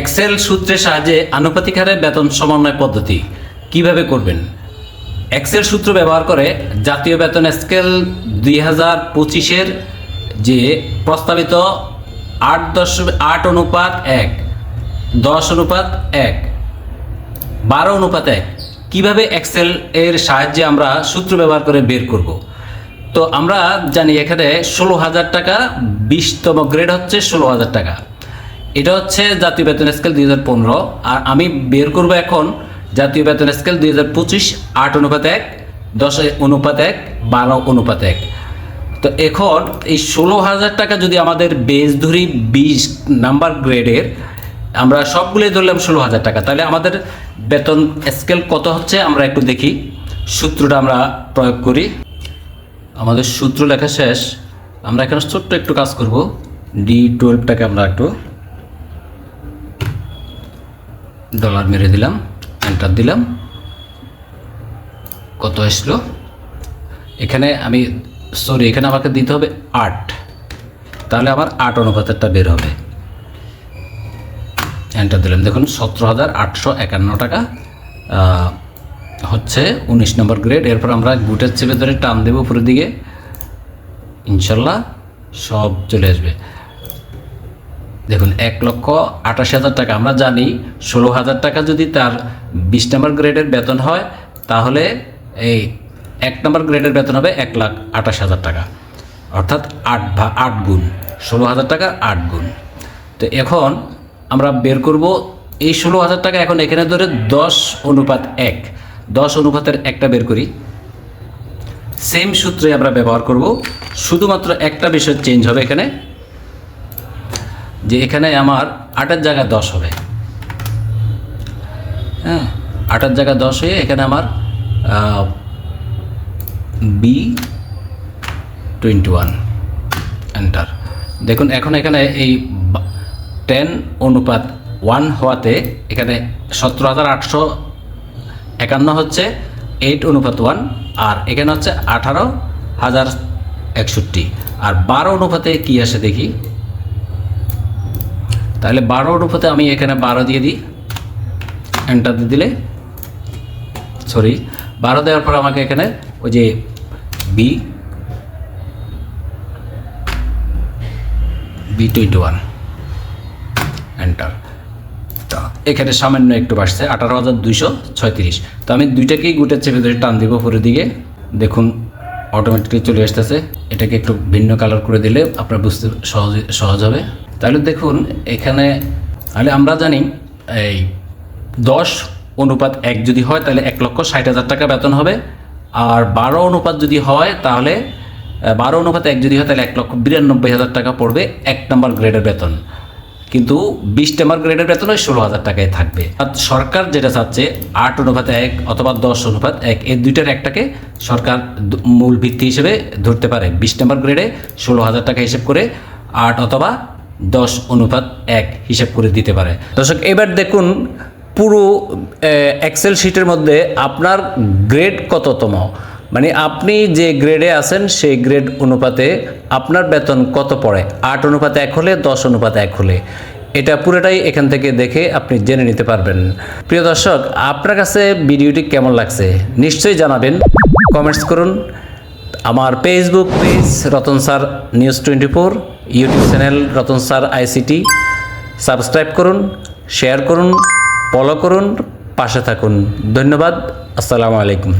Excel সূত্রের সাহায্যে আনুপাতিক হারে বেতন সমন্বয় পদ্ধতি কীভাবে করবেন? এক্সেল সূত্র ব্যবহার করে জাতীয় বেতন স্কেল দুই হাজার পঁচিশের যে প্রস্তাবিত আট দশমিক আট অনুপাত এক, দশ অনুপাত এক, বারো অনুপাত এক, কীভাবে এক্সেল এর সাহায্যে আমরা সূত্র ব্যবহার করে বের করব? তো আমরা জানি এখানে ষোলো হাজার টাকা, বিশতম গ্রেড হচ্ছে ষোলো হাজার টাকা। এটা হচ্ছে জাতীয় বেতন স্কেল দুই হাজার পনেরো। আর আমি বের করব এখন জাতীয় বেতন স্কেল দুই হাজার পঁচিশ, আট অনুপাত এক, দশ অনুপাত এক, বারো অনুপাত এক। তো এখন এই ষোলো হাজার টাকা যদি আমাদের বেস ধরি বিশ নাম্বার গ্রেডের আমরা সবগুলোই ধরলাম ষোলো হাজার টাকা। তাহলে আমাদের বেতন স্কেল কত হচ্ছে আমরা একটু দেখি। সূত্রটা আমরা প্রয়োগ করি। আমাদের সূত্র লেখা শেষ। আমরা এখানে ছোট্ট একটু কাজ করব। ডি টুয়েলভটাকে আমরা একটু ডলার মেরে দিলাম এন্টার দিলাম। কত আসলো? এখানে আমি সরি এখানে আমাকে দিতে হবে আট। তাহলে আমার আট অনুপাতেরটা বের হবে। এন্টার দিলাম। দেখুন, সতেরো হাজার আটশো একান্ন টাকা হচ্ছে উনিশ নম্বর গ্রেড এরপর আমরা গুটের চেপে ধরে টান দেবো উপরের দিকে। ইনশাল্লাহ সব চলে আসবে। দেখুন, এক লক্ষ আটাশি হাজার টাকা। আমরা জানি ষোলো হাজার টাকা যদি তার বিশ নম্বর গ্রেডের বেতন হয়, তাহলে এই এক নম্বর গ্রেডের বেতন হবে এক লাখ আঠাশ হাজার টাকা। অর্থাৎ আট ভা, আট গুণ। ষোলো হাজার টাকা, আট গুণ। তো এখন আমরা বের করব, এই ষোলো হাজার টাকা এখন এখানে ধরে দশ অনুপাত এক। দশ অনুপাতের একটা বের করি। সেম সূত্রে আমরা ব্যবহার করব। শুধুমাত্র একটা বিষয় চেঞ্জ হবে এখানে। যে এখানে আমার আটের জায়গায় দশ হবে। হ্যাঁ আটের জায়গায় দশ হয়ে এখানে আমার বি টোয়েন্টি ওয়ান এন্টার দেখুন, এখন এখানে এই টেন অনুপাত ওয়ান হওয়াতে এখানে সতেরো হাজার আটশো একান্ন হচ্ছে এইট অনুপাত ওয়ান আর এখানে হচ্ছে আঠারো হাজার একষট্টি। আর বারো অনুপাতে কী আসে দেখি? তাহলে বারো অনুপাতে আমি এখানে বারো দিয়ে দিই। এন্টার দিলে সরি বারো দেওয়ার পর আমাকে এখানে ওই যে B B twenty one enter এখানে সামান্য একটু বাড়ছে, আঠারো হাজার দুইশো ছয়ত্রিশ। তো আমি দুইটাকেই গুটের চেপে ধরে টান দিব উপরের দিকে। দেখুন অটোমেটিকলি চলে আসতেছে। এটাকে একটু ভিন্ন কালার করে দিলে আপনার বুঝতে সহজ সহজ হবে। তাহলে দেখুন, এখানে তাহলে আমরা জানি, এই দশ অনুপাত এক যদি হয়, তাহলে এক লক্ষ ষাট হাজার টাকা বেতন হবে। আর বারো অনুপাত যদি হয়, তাহলে বারো অনুপাত এক যদি হয়, তাহলে এক লক্ষ বিরানব্বই হাজার টাকা পড়বে এক নম্বর গ্রেডের বেতন। কিন্তু বিশ নম্বর গ্রেডের বেতন ওই ষোলো হাজার টাকায় থাকবে। আর সরকার যেটা চাচ্ছে, আট অনুপাত এক অথবা দশ অনুপাত এক, এই দুইটার একটাকে সরকার মূল ভিত্তি হিসেবে ধরতে পারে। বিশ নম্বর গ্রেডে ষোলো হাজার টাকা হিসেব করে আট অথবা দশ অনুপাত এক হিসাব করে দিতে পারে। দর্শক, এবার দেখুন পুরো এক্সেল শিটের মধ্যে আপনার গ্রেড কততম? মানে আপনি যে গ্রেডে আছেন, সেই গ্রেড অনুপাতে আপনার বেতন কত পড়ে? আট অনুপাত এক হলে, দশ অনুপাত এক হলে। এটা পুরোটাই এখান থেকে দেখে আপনি জেনে নিতে পারবেন। প্রিয় দর্শক, আপনার কাছে ভিডিওটি কেমন লাগছে? নিশ্চয়ই জানাবেন। কমেন্টস করুন। আমার Facebook page Ratan sir news twenty YouTube channel Ratan sir ICT. Subscribe করুন, শেয়ার করুন, ফলো করুন, পাশে থাকুন। ধন্যবাদ, আসসালামু আলাইকুম।